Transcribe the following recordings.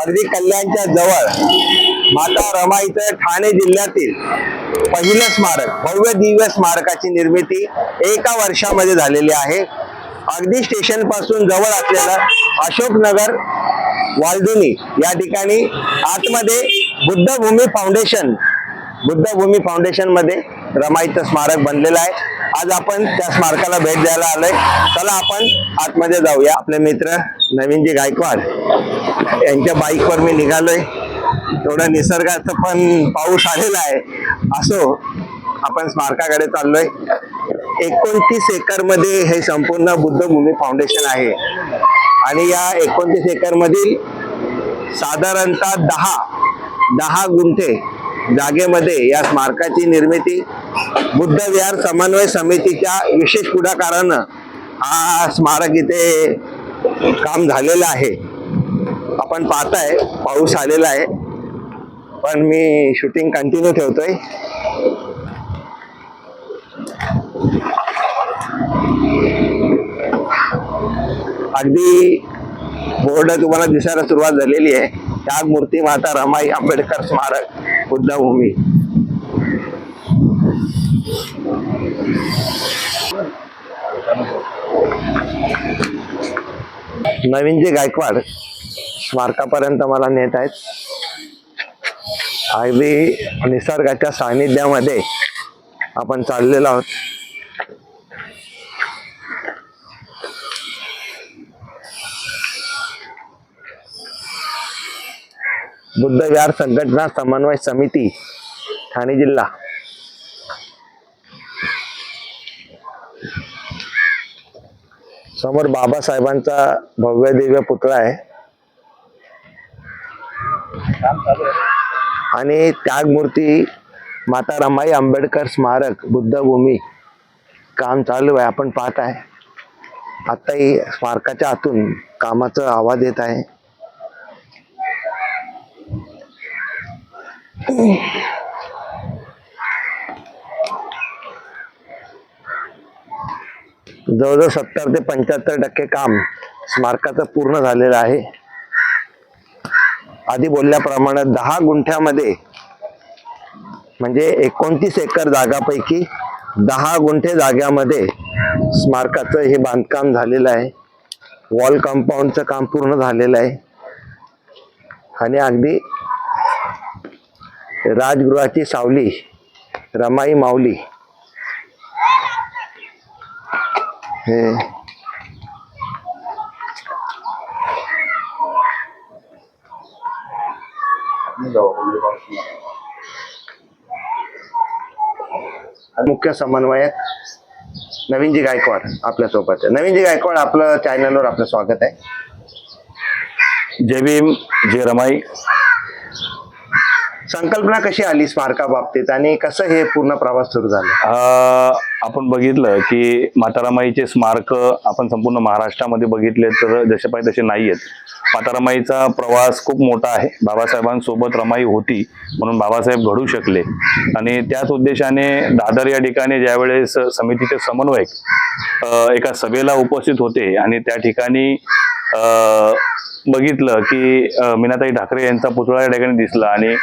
अगदी कल्याणच्या जवळ माता रमाईचं ठाणे जिल्ह्यातील पहिलं स्मारक भव्य दिव्य स्मारकाची निर्मिती एका वर्षामध्ये झालेली आहे. अगदी स्टेशनपासून जवळ असलेलं अशोकनगर वालदुनी या ठिकाणी आतमध्ये बुद्धभूमी फाउंडेशन बुद्धभूमी फाउंडेशनमध्ये रमाईचं स्मारक बनलेलं आहे. आज आपण त्या स्मारकाला भेट द्यायला आलोय. चला आपण आतमध्ये जाऊया. आपले मित्र नवीनजी गायकवाड. यांच्या बाईकवर मी निघालोय. थोडं निसर्गाचं पण पाऊस आलेला आहे. असो आपण स्मारकाकडे चाललोय. एकोणतीस एकरमध्ये हे संपूर्ण बुद्धभूमी फाउंडेशन आहे. आणि या एकोणतीस एकरमधील साधारणतः दहा दहा गुंठे जागेमध्ये या स्मारकाची निर्मिती बुद्ध विहार समन्वय समितीच्या विशेष पुढाकारानं हा स्मारक इथे काम झालेलं आहे. आपण पाहताय पाऊस आलेला आहे. पण मी शूटिंग कंटिन्यू ठेवतोय. अगदी बोर्ड तुम्हाला दिसायला सुरुवात झालेली आहे. त्याग मूर्ती माता रमाई आंबेडकर स्मारक बुद्धभूमी. नवीन जे गायकवाड स्मारकापर्यंत मला नेत आहेत. अगदी निसर्गाच्या सानिध्यामध्ये आपण चाललेलो आहोत. बुद्ध विहार संघटना समन्वय समिती ठाणे जिल्हा. समोर बाबासाहेबांचा भव्य दिव्य पुतळा आहे. आणि त्यागमूर्ती माता रमाई आंबेडकर स्मारक बुद्धभूमी. काम चालू आहे आपण पाहत आहे. आत्ताही स्मारकाच्या आतून कामाचा आवाज येत आहे. जवळजवळ सत्तर ते पंच्याहत्तर टक्के काम स्मारकाचं पूर्ण झालेलं आहे. आधी बोलल्याप्रमाणे दहा गुंठ्यामध्ये म्हणजे एकोणतीस एकर जागापैकी दहा गुंठे जाग्यामध्ये स्मारकाचं हे बांधकाम झालेलं आहे. वॉल कंपाऊंडचं काम पूर्ण झालेलं आहे. आणि अगदी राजगृहाची सावली रमाई माऊली हे मुख्य समन्वयक नवीनजी गायकवाड आपल्यासोबत नवीनजी गायकवाड आपलं चॅनलवर आपलं स्वागत आहे. जय भीम जय रमाई. संकल्पना कशी आली स्मारका बाबतीत आणि कसं हे पूर्ण प्रवास सुरू झाला? आपण बघितलं की मातारामाईचे स्मारक आपण संपूर्ण महाराष्ट्रामध्ये बघितले तर जसे पाहिजे तसे नाही आहेत. मातारामाईचा प्रवास खूप मोठा आहे. बाबासाहेबांसोबत रमाई होती म्हणून बाबासाहेब घडू शकले. आणि त्याच उद्देशाने दादर या ठिकाणी ज्यावेळेस समितीचे समन्वयक एका सभेला उपस्थित होते आणि त्या ठिकाणी बघितलं की मीनाताई ठाकरे यांचा पुतळा या ठिकाणी दिसला आणि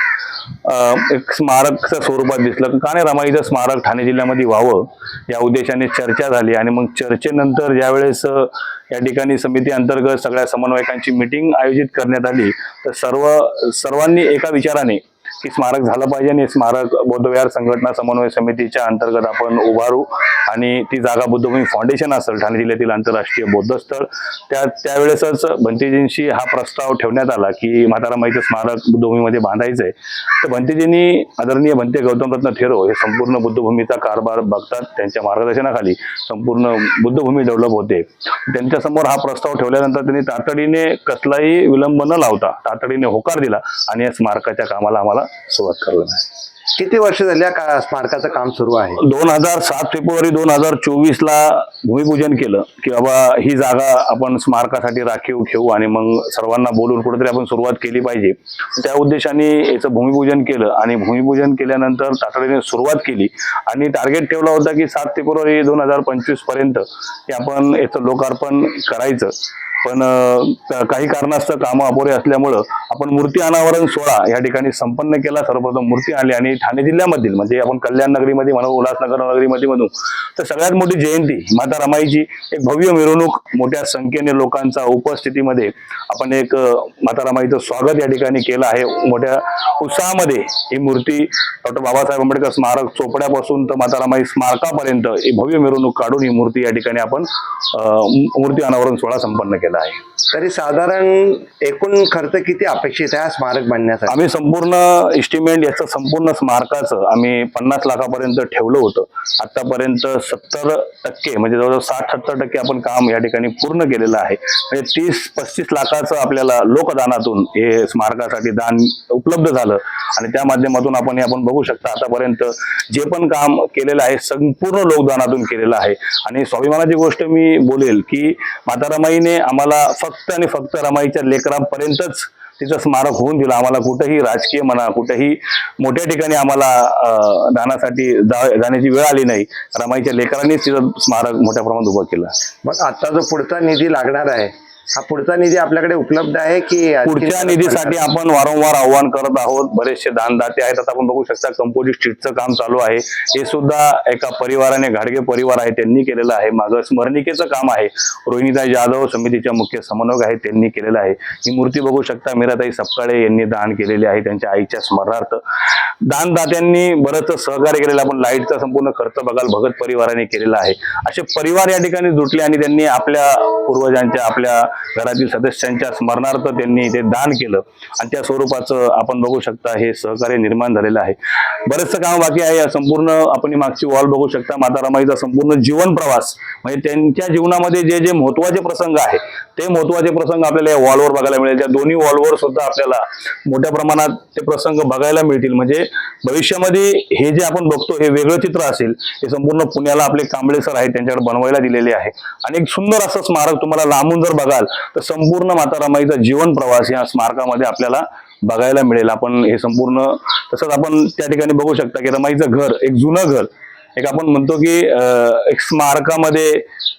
एक स्मारकच्या स्वरूपात दिसलं. का नाही रमाईचं स्मारक ठाणे जिल्ह्यामध्ये व्हावं या उद्देशाने चर्चा झाली आणि मग चर्चेनंतर ज्यावेळेस या ठिकाणी समिती अंतर्गत सगळ्या समन्वयकांची मिटिंग आयोजित करण्यात आली तर सर्व सर्वांनी एका विचाराने की स्मारक झालं पाहिजे आणि हे स्मारक बौद्धविहार संघटना समन्वय समितीच्या अंतर्गत आपण उभारू. आणि ती जागा बुद्धभूमी फाउंडेशन असेल ठाणे जिल्ह्यातील आंतरराष्ट्रीय बौद्ध स्थळ. त्या त्यावेळेसच भंतेजींशी हा प्रस्ताव ठेवण्यात आला की म्हातारामाईचं स्मारक बुद्धभूमीमध्ये बांधायचं आहे तर भंतेजींनी आदरणीय भंते गौतमरत्न थेरो हे संपूर्ण बुद्धभूमीचा कारभार बघतात त्यांच्या मार्गदर्शनाखाली संपूर्ण बुद्धभूमी डेव्हलप होते. त्यांच्यासमोर हा प्रस्ताव ठेवल्यानंतर त्यांनी तातडीने कसलाही विलंब न लावता तातडीने होकार दिला आणि या स्मारकाच्या कामाला आम्हाला सुरुवात करणार आहे. किती वर्ष झाल्या का स्मारकाचं काम सुरू आहे? दोन हजार सात फेब्रुवारी दोन हजार चोवीस ला भूमिपूजन केलं की बाबा ही जागा आपण स्मारकासाठी राखीव ठेवू आणि मग सर्वांना बोलून कुठेतरी आपण सुरुवात केली पाहिजे. त्या उद्देशाने याचं भूमिपूजन केलं आणि भूमिपूजन केल्यानंतर तातडीने सुरुवात केली. आणि टार्गेट ठेवला होता की सात फेब्रुवारी दोन हजार पंचवीसपर्यंत हे आपण याचं लोकार्पण करायचं. पण काही कारणास्तव कामं अपुरे असल्यामुळं आपण मूर्ती अनावरण सोहळा या ठिकाणी संपन्न केला. सर्वप्रथम मूर्ती आणली आणि ठाणे जिल्ह्यामधील म्हणजे आपण कल्याण नगरीमध्ये म्हणू उल्हासनगर नगरीमध्ये म्हणू तर सगळ्यात मोठी जयंती माता रमाईची एक भव्य मिरवणूक मोठ्या संख्येने लोकांचा उपस्थितीमध्ये आपण एक माता रमाईचं स्वागत या ठिकाणी केलं आहे. मोठ्या उत्साहामध्ये ही मूर्ती डॉक्टर बाबासाहेब आंबेडकर स्मारक चोपड्यापासून तर माता रमाई स्मारकापर्यंत ही भव्य मिरवणूक काढून ही मूर्ती या ठिकाणी आपण मूर्ती अनावरण सोहळा संपन्न केला. आहे. तरी साधारण एकूण खर्च किती अपेक्षित आहे स्मारक बांधण्यासाठी आम्ही संपूर्ण इस्टिमेट याचं संपूर्ण स्मारकाचं आम्ही पन्नास लाखापर्यंत ठेवलं होतं. आतापर्यंत सत्तर टक्के म्हणजे जवळजवळ साठ सत्तर टक्के आपण काम या ठिकाणी पूर्ण केलेलं आहे. म्हणजे तीस पस्तीस लाखाचं आपल्याला लोकदानातून हे स्मारकासाठी दान उपलब्ध झालं. आणि त्या माध्यमातून आपण हे आपण बघू शकता आतापर्यंत जे पण काम केलेलं आहे संपूर्ण लोकदानातून केलेलं आहे. आणि स्वाभिमानाची गोष्ट मी बोलेल की माता रमाईने आम्हाला फक्त आणि फक्त रमाईच्या लेकरांपर्यंतच तिचं स्मारक होऊन दिलं. आम्हाला कुठंही राजकीय म्हणा कुठंही मोठ्या ठिकाणी आम्हाला दानासाठी जा- जाण्याची वेळ आली नाही. रमाईच्या लेकरांनीच तिचं स्मारक मोठ्या प्रमाणात उभं केलं. मग आता जो पुढचा निधी लागणार आहे हा पुढचा निधी आपल्याकडे उपलब्ध आहे की पुढच्या निधीसाठी आपण वारंवार आव्हान करत आहोत. बरेचसे दानदाते आहेत. आता आपण बघू शकता कंपोजिट स्ट्रीटचं काम चालू आहे. हे सुद्धा एका परिवाराने घाडगे परिवार आहे त्यांनी केलेलं आहे. मागं स्मरणिकेचं काम आहे. रोहिणीताई जाधव समितीच्या मुख्य समन्वयक आहेत त्यांनी केलेलं आहे. ही मूर्ती बघू शकता मीराताई सपकाळे यांनी दान केलेली आहे त्यांच्या आईच्या स्मरणार्थ. दानदात्यांनी बरंच सहकार्य केलेलं आहे. आपण लाईटचा संपूर्ण खर्च बघाल भगत परिवाराने केलेला आहे. असे परिवार या ठिकाणी जुटले आणि त्यांनी आपल्या पूर्वजांच्या आपल्या घरातील सदस्यांच्या स्मरणार्थ त्यांनी ते दान केलं. आणि त्या स्वरूपाचं आपण बघू शकता हे सहकार्य निर्माण झालेलं आहे. बरेचसं काम बाकी आहे. संपूर्ण आपण मागची वॉल बघू शकता. माता रमाईचा संपूर्ण जीवन प्रवास म्हणजे त्यांच्या जीवनामध्ये जे जे महत्त्वाचे प्रसंग आहे ते महत्त्वाचे प्रसंग आपल्याला या वॉलवर बघायला मिळेल. त्या दोन्ही वॉलवर सुद्धा आपल्याला मोठ्या प्रमाणात ते प्रसंग बघायला मिळतील. म्हणजे भविष्यामध्ये हे जे आपण बघतो हे वेगळं चित्र असेल हे संपूर्ण पुण्याला आपले कांबळे सर आहेत त्यांच्याकडे बनवायला दिलेले आहे. आणि एक सुंदर असं स्मारक तुम्हाला लांबून जर बघाल तर संपूर्ण माता रमाईचा जीवन प्रवास या स्मारकामध्ये आपल्याला बघायला मिळेल. आपण हे संपूर्ण तसंच आपण त्या ठिकाणी बघू शकता की रमाईचं घर एक जुनं घर एक आपण म्हणतो की एक स्मारकामध्ये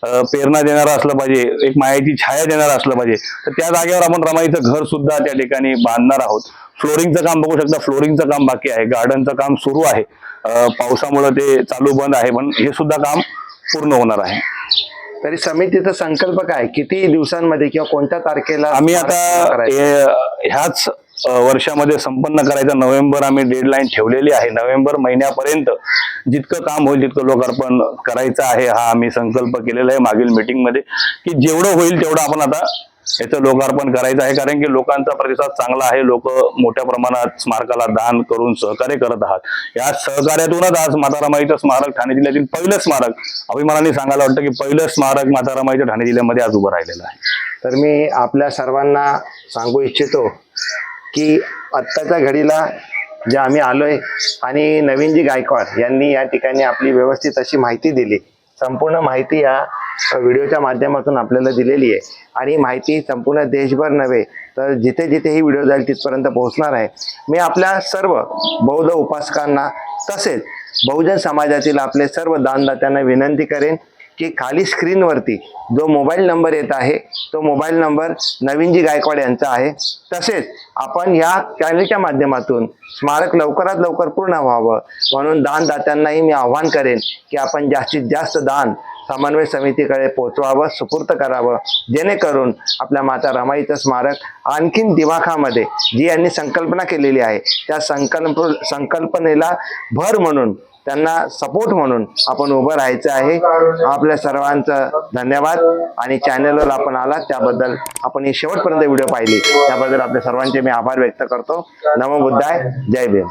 प्रेरणा देणारं असलं पाहिजे एक मायाची छाया देणारं असलं पाहिजे. तर त्या जागेवर आपण रमाईचं घर सुद्धा त्या ठिकाणी बांधणार आहोत. फ्लोरिंगचं काम बघू शकता फ्लोरिंगचं काम बाकी आहे गार्डनचं काम सुरू आहे. पावसामुळे ते चालू बंद आहे पण हे सुद्धा काम पूर्ण होणार आहे. तरी समितीचा संकल्प काय? किती दिवसांमध्ये किंवा कोणत्या तारखेला आम्ही आता ह्याच वर्षामध्ये संपन्न करायचं. नोव्हेंबर आम्ही डेडलाईन ठेवलेली आहे. नोव्हेंबर महिन्यापर्यंत जितकं काम होईल तितकं लोकार्पण करायचं आहे. हा आम्ही संकल्प केलेला आहे मागील मीटिंगमध्ये की जेवढं होईल तेवढं आपण आता याचं लोकार्पण करायचं आहे कारण की लोकांचा प्रतिसाद चांगला आहे. लोक मोठ्या प्रमाणात स्मारकाला दान करून सहकार्य करत आहात. या सहकार्यातूनच आज मातारामाईचं स्मारक ठाणे जिल्ह्यातील पहिलं स्मारक अभिमानाने सांगायला वाटतं की पहिलं स्मारक माता ठाणे जिल्ह्यामध्ये आज उभं राहिलेलं आहे. तर मी आपल्या सर्वांना सांगू इच्छितो की आत्ताच्या घडीला जे आम्ही आलोय आणि नवीनजी गायकवाड यांनी या ठिकाणी आपली व्यवस्थित अशी माहिती दिली. संपूर्ण माहिती या व्हिडिओच्या माध्यमातून आपल्याला दिलेली आहे. आणि माहिती संपूर्ण देशभर नव्हे तर जिथे जिथे ही व्हिडिओ जाईल तिथपर्यंत पोहोचणार आहे. मी आपल्या सर्व बौद्ध उपासकांना तसेच बहुजन समाजातील आपले सर्व दानदात्यांना विनंती करेन की खाली स्क्रीनवरती जो मोबाईल नंबर येत आहे तो मोबाईल नंबर नवीनजी गायकवाड यांचा आहे. तसेच आपण या चॅनलच्या माध्यमातून स्मारक लवकरात लवकर पूर्ण व्हावं म्हणून दानदात्यांनाही मी आव्हान करेन की आपण जास्तीत जास्त दान समन्वय समितीकडे पोचवावं सुपूर्त करावं जेणेकरून आपल्या माता रमाईचं स्मारक आणखीन दिमाखामध्ये जी यांनी संकल्पना केलेली आहे त्या संकल्प संकल्पनेला भर म्हणून त्यांना सपोर्ट म्हणून आपण उभं राहायचं आहे. आपल्या सर्वांचं धन्यवाद. आणि चॅनलवर आपण आला त्याबद्दल आपण ही शेवटपर्यंत व्हिडिओ पाहिली. त्याबद्दल आपल्या सर्वांचे मी आभार व्यक्त करतो. नमो बुद्धाय. जय भीम.